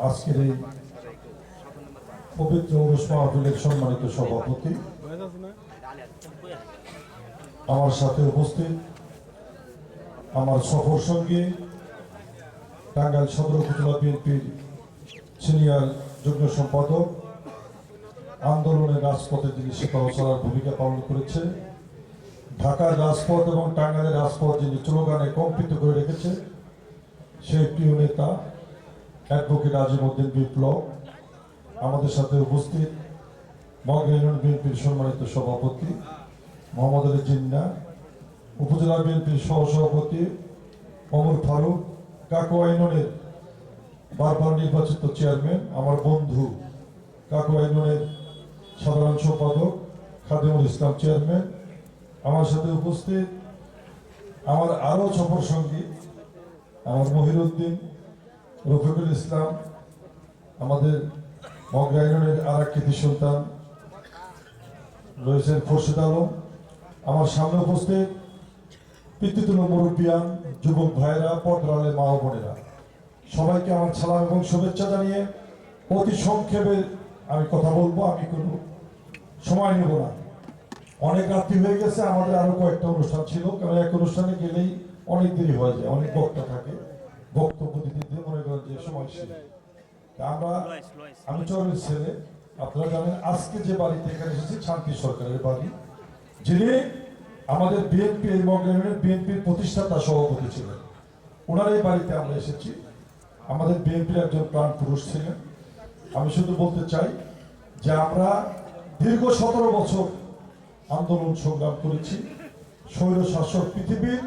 আজকের এই পবিত্র উরুস সম্মানিত সভাপতি। আমার সাথে উপস্থিত আমার সফর সঙ্গী, টাঙ্গাইল সদর উপজেলা বিএনপির সিনিয়র যুগ্ম সম্পাদক, আন্দোলনের রাজপথে যিনি চলার ভূমিকা পালন করেছে ঢাকার রাজপথ এবং টাঙ্গাইলের রাজপথ যিনি স্লোগানে কম্পিত করে রেখেছে সেই প্রিয় নেতা অ্যাডভোকেট আজিমউদ্দিন বিপ্লব আমাদের সাথে উপস্থিত। ইউনিয়ন বিএনপির সম্মানিত সভাপতি মোহাম্মদ আলী জিন্না, উপজেলা বিএনপির সহসভাপতি অমর ফারুক, কাকুয়া ইউনিয়নের বারবার নির্বাচিত চেয়ারম্যান আমার বন্ধু কাকু ইউনিয়নের সাধারণ সম্পাদক খাদিমুল ইসলাম চেয়ারম্যান। আমার সাথে উপস্থিত আমার আরও সফর সঙ্গী আমার মহিরুদ্দিন রফিকুল ইসলাম, আমাদের মগরা ইউনিয়নের আর এক কৃতি সন্তান রয়েছেন খোরশেদ আলম। আমার সামনে উপস্থিত পিতৃতুল মুরব্বিয়ান, যুবক ভাইয়েরা, পটরালে মা বোনেরা। সবাইকে আমার সালাম এবং শুভেচ্ছা জানিয়ে অতি সংক্ষেপে আমি কথা বলব, আমি কোনো সময় নেব না। অনেক রাত্রি হয়ে গেছে, আমাদের আরও কয়েকটা অনুষ্ঠান ছিল, কারণ এক অনুষ্ঠানে গেলেই অনেক দেরি হয়ে যায়, অনেক বক্তা থাকে, বক্তব্য দিতে। যে সময় ছিল আমরা আমি চরের ছেলে। আপনারা জানেন আজকে যে বাড়িতে এখানে এসেছি শান্তি সরকারের বাড়ি যিনি আমাদের বিএনপি এই মগ্রামের বিএনপির প্রতিষ্ঠাতা সভাপতি ছিলেন। ওনার এই বাড়িতে আমরা এসেছি। আমাদের বিএনপির একজন প্রাণ পুরুষ ছিলেন। আমি শুধু বলতে চাই যে আমরা দীর্ঘ সতেরো বছর আন্দোলন সংগ্রাম করেছি। স্বৈর শাসক পৃথিবীর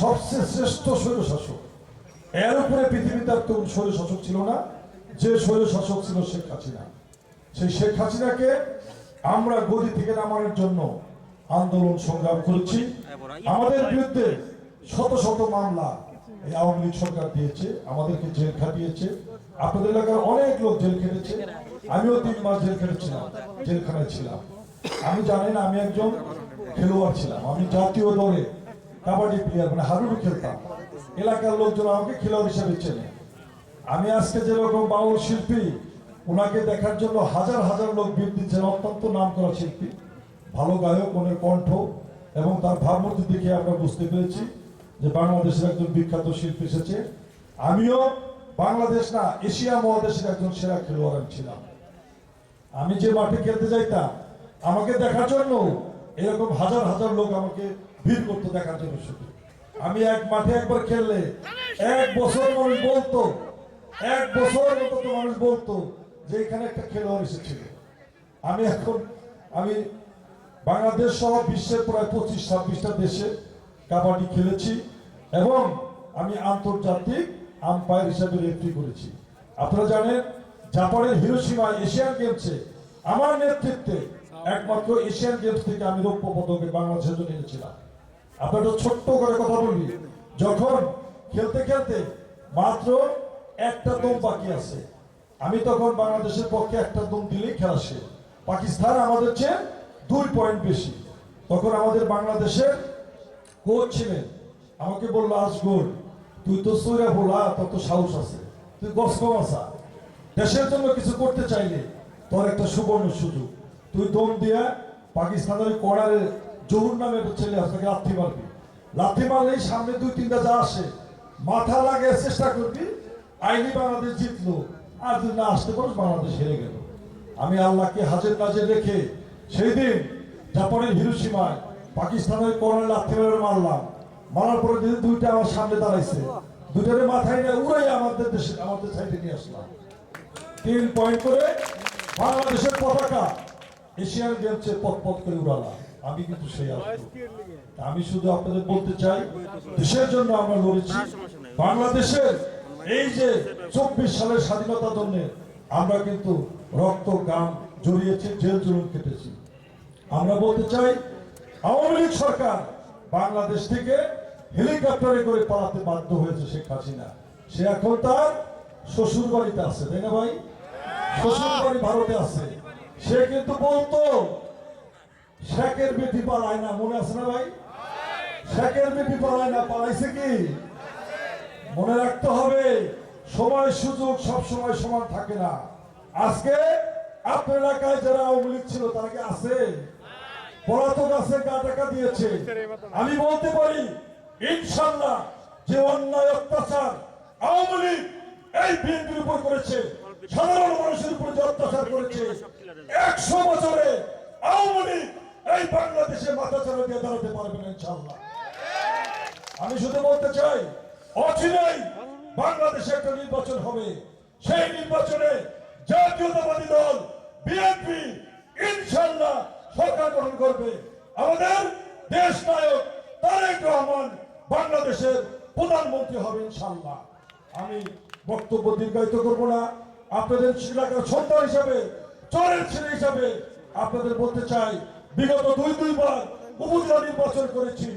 সবচেয়ে শ্রেষ্ঠ স্বৈর শাসক এর উপরে পৃথিবীতে আর কোন স্বৈর শাসক ছিল না, যে স্বৈর শাসক ছিল শেখ হাসিনা। সেই শেখ হাসিনাকে আমরা গদি থেকে নামানোর জন্য আন্দোলন সংগ্রাম করেছি। আমাদের বিরুদ্ধে শত শত মামলা এই আওয়ামী লীগ সরকার দিয়েছে, আমাদেরকে জেল খাটিয়েছে। আপনাদের এলাকার অনেক লোক জেল খেটেছে। আমিও তিন মাস জেল খেটেছিলাম, জেলখানায় ছিলাম। আমি জানেন আমি একজন খেলোয়াড় ছিলাম। আমি জাতীয় দলে কাবাডি প্লেয়ার মানে হারুডু খেলতাম। এলাকার লোকজন আমাকে খেলোয়াড় হিসেবে চেনে। আমি আজকে যেরকম বাউল শিল্পী ওনাকে দেখার জন্য হাজার হাজার লোক ভিড় দিচ্ছেন, অত্যন্ত নাম করা শিল্পী, ভালো গায়ক ওনার কণ্ঠ এবং তার ভাবমূর্তি দেখে আমরা বুঝতে পেরেছি যে বাংলাদেশের একজন বিখ্যাত শিল্পী এসেছে। আমিও বাংলাদেশ না, এশিয়া মহাদেশের একজন সেরা খেলোয়াড় ছিলাম। আমি যে মাঠে খেলতে যাইতাম, আমাকে দেখার জন্য এরকম হাজার হাজার লোক আমাকে ভিড় করতে দেখার জন্য শুধু। আমি এক মাঠে একবার খেললে, এক বছর মানুষ বলতো, এক বছর অন্তত মানুষ বলতো যে এখানে একটা খেলোয়াড় এসেছিল। আমি এখন, আমি বাংলাদেশ সহ বিশ্বের প্রায় পঁচিশ, ছাব্বিশটা দেশে কাবাডি খেলেছি এবং আমি আন্তর্জাতিক আম্পায়ার হিসাবে রেফারি করেছি। আপনারা জানেন, জাপানের হিরোসীমা এশিয়ান গেমসে আমার নেতৃত্বে একমাত্র এশিয়ান গেমস থেকে আমি রৌপ্য পদকে বাংলাদেশের জন্য এনেছিলাম। আপনারা ছোট্ট করে কথা বলি যখন খেলতে খেলতে মাত্র একটা দম বাকি আছে, আমি তখন বাংলাদেশের পক্ষে একটা দম দিলেই খেলা শেষ। পাকিস্তান আমাদের চেয়ে দুই পয়েন্ট বেশি। তখন আমাদের বাংলাদেশের কোচ ছিলেন। আমাকে বলল আজগর তুই তো সৈরা বলা তত সাহস আছে। তুই গস কম আসা দেশের জন্য কিছু করতে চাইলে তোর একটা সুবর্ণ সুযোগ। তুই দম দিয়া পাকিস্তানের কড়ারে জহুর নামে একটা ছেলে আছে লাথি মারবি। লাথি মারলেই সামনে দুই, তিনটা যা আসে, মাথা লাগিয়ে চেষ্টা করবি, আইনি বাংলাদেশ জিতলো। আর যদি না আসতে পারো, বাংলাদেশ হেরে গেল। আমি আল্লাহকে হাজের কাজে রেখে সেই দিন জাপানের হিরোসীমায় পাকিস্তানের কর্নেল লাথি মেরে মারলাম। মারার পরে যদি দুইটা আমার সামনে দাঁড়াইছে। দুটারে মাথায় নিয়ে উড়াই আমাদের দেশে, আমাদের সাইডে নিয়ে আসলাম। তিন পয়েন্ট করে বাংলাদেশের পতাকা এশিয়ান গেমসে পথ পথ করে উড়ালাম। আমি কিন্তু সেই আমি শুধু আপনাদের বলতে চাই, দেশের জন্য আমরা লড়েছি, বাংলাদেশের এই যে চব্বিশ সালের স্বাধীনতা জন্য আমরা কিন্তু রক্ত গাম জড়িয়েছি, জেল জুলুম কেটেছি। আমরা বলতে চাই, আওয়ামী লীগ সরকার বাংলাদেশ থেকে হেলিকপ্টারে করে পালাতে বাধ্য হয়েছে শেখ হাসিনা। সে এখন তার শ্বশুর বাড়িতে আছে, তাই না ভাই? শ্বশুর বাড়ি ভারতে আছে। সে কিন্তু বলতো শেখের বেটি পালায় না, মনে আছে না ভাই? শেখের বেটি পালায় না পালাইছে কি? মনে রাখতে হবে, সময় সুযোগ সব সময় সমান থাকে না। আজকে আপনার এলাকায় যারা আওয়ামী লীগ ছিল, তারা কি আছে? পলাতক আছে, গা টাকা দিয়েছে। আমি বলতে পারি, ইনশাল্লাহ যে অন্যায় অত্যাচার আওয়ামী লীগ এই বিএনপির উপর করেছে, সাধারণ মানুষের উপর যে অত্যাচার করেছে, একশো বছরে আওয়ামী লীগ এই বাংলাদেশে মাথা চালা দিয়ে দাঁড়াতে পারবে না ইনশাল্লাহ আমি শুধু বলতে চাই, অচিরেই বাংলাদেশে একটা নির্বাচন হবে। সেই নির্বাচনে জাতীয়তাবাদী দল, বিএনপি ইনশাল্লাহ সরকার গঠন করবে। আমাদের দেশ নায়ক তারেক রহমান বাংলাদেশের প্রধানমন্ত্রী হবে ইনশাল্লাহ আমি বক্তব্য দীর্ঘায়িত করব না। আপনাদের এলাকার সন্তান হিসাবে, চরের ছেলে হিসাবে আপনাদের বলতে চাই বিগত দুই দুইবার উপজেলা নির্বাচন করেছি।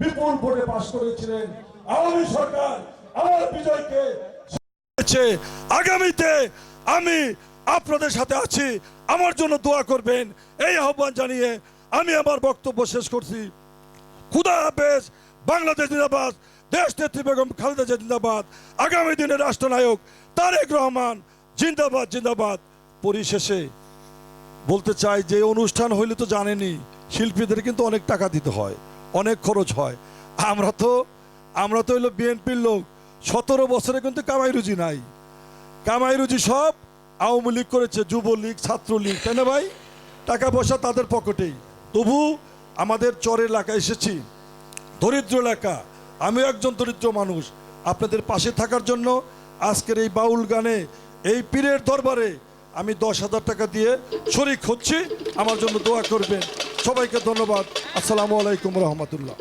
বিপুল ভোটে পাশ করেছিলেন আওয়ামী সরকার। আমার বিজয়কে আগামীতে আমি আপনাদের সাথে আছি। আমার জন্য দোয়া করবেন। এই আহ্বান জানিয়ে আমি আমার বক্তব্য শেষ করছি। খুদা হাফেজ, বাংলাদেশ জিন্দাবাদ দেশ নেত্রী বেগম খালেদা জিন্দাবাদ, আগামী দিনের রাষ্ট্রনায়ক তারেক রহমান, জিন্দাবাদ জিন্দাবাদ। পরিশেষে বলতে চাই যে অনুষ্ঠান হইলে তো জানেনি শিল্পীদের কিন্তু অনেক টাকা দিতে হয়, অনেক খরচ হয়। আমরা তো আমরা তো হইল বিএনপির লোক, সতেরো বছরে কিন্তু কামাই রুজি নাই। কামাই রুজি সব আওয়ামী লীগ করেছে, যুবলীগ, ছাত্রলীগ, তাই না ভাই? টাকা পয়সা তাদের পকেটেই। তবু আমাদের চর এলাকায় এসেছি, দরিদ্র এলাকা। আমিও একজন দরিদ্র মানুষ। আপনাদের পাশে থাকার জন্য আজকের এই বাউল গানে, এই পীরের দরবারে আমি দশ হাজার টাকা দিয়ে শরিক হচ্ছি। আমার জন্য দোয়া করবেন। সবাইকে ধন্যবাদ। আসসালামু আলাইকুম রহমতুল্লাহ।